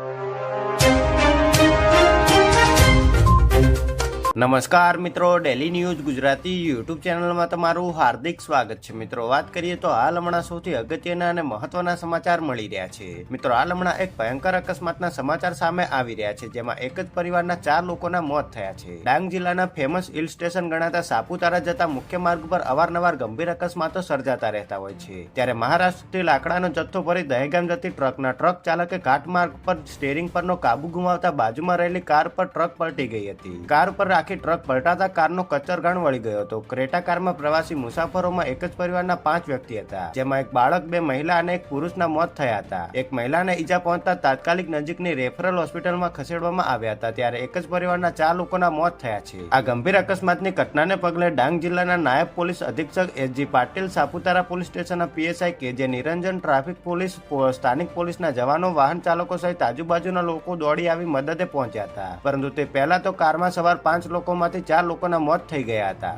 you. નમસ્કાર મિત્રો daily news Gujarati YouTube ચેનલમાં તમારું હાર્દિક સ્વાગત છે. મિત્રો, વાત કરીએ તો હાલ હમણાં સૌથી અગત્યના અને મહત્વના સમાચાર મળી રહ્યા છે. મિત્રો, હાલ હમણાં એક ભયંકર અકસ્માતના સમાચાર સામે આવી રહ્યા છે, જેમાં એક જ પરિવારના ચાર લોકોના મોત થયા છે. ડાંગ જિલ્લાના ફેમસ હિલ સ્ટેશન ગણાતા સાપુતારા જતા મુખ્ય માર્ગ પર અવારનવાર ગંભીર અકસ્માતો સર્જાતા રહેતા હોય છે. ત્યારે મહારાષ્ટ્રથી લાકડાનો જથ્થો ભરી દહેગામ જતી ટ્રકના ટ્રક ચાલકે ઘાટ માર્ગ પર સ્ટેરિંગ પરનો કાબુ ગુમાવતા બાજુમાં રહેલી કાર પર ટ્રક પલટી ગઈ હતી. કાર પર રાખી ટ્રક પલટાતા કારનો કચરગાણ વળી ગયો હતો. ક્રેટા કારમાં પ્રવાસી મુસાફરોમાં એક જ પરિવારના પાંચ વ્યક્તિ હતા, જેમાં એક બાળક, બે મહિલા અને એક પુરુષના મોત થયા હતા. એક મહિલાને ઈજા પહોંચતા તાત્કાલિક નજીકની રેફરલ હોસ્પિટલમાં ખસેડવામાં આવ્યા હતા, ત્યારે એક જ પરિવારના ચાર લોકોના મોત થયા છે. આ ગંભીર અકસ્માતની ઘટનાને પગલે ડાંગ જિલ્લાના નાયબ પોલીસ અધિક્ષક એસજી પાટીલ, સાપુતારા પોલીસ સ્ટેશનના પીએસઆઈ કે. જે નિરંજન, ટ્રાફિક પોલીસ સ્થાનિક પોલીસના જવાનો, વાહન ચાલકો સહિત આજુબાજુના લોકો દોડી આવી મદદે પહોંચ્યા હતા. પરંતુ તે પહેલા તો કારમાં સવાર પાંચ લોકોમાંથી ચાર લોકોના મોત થઈ ગયા હતા.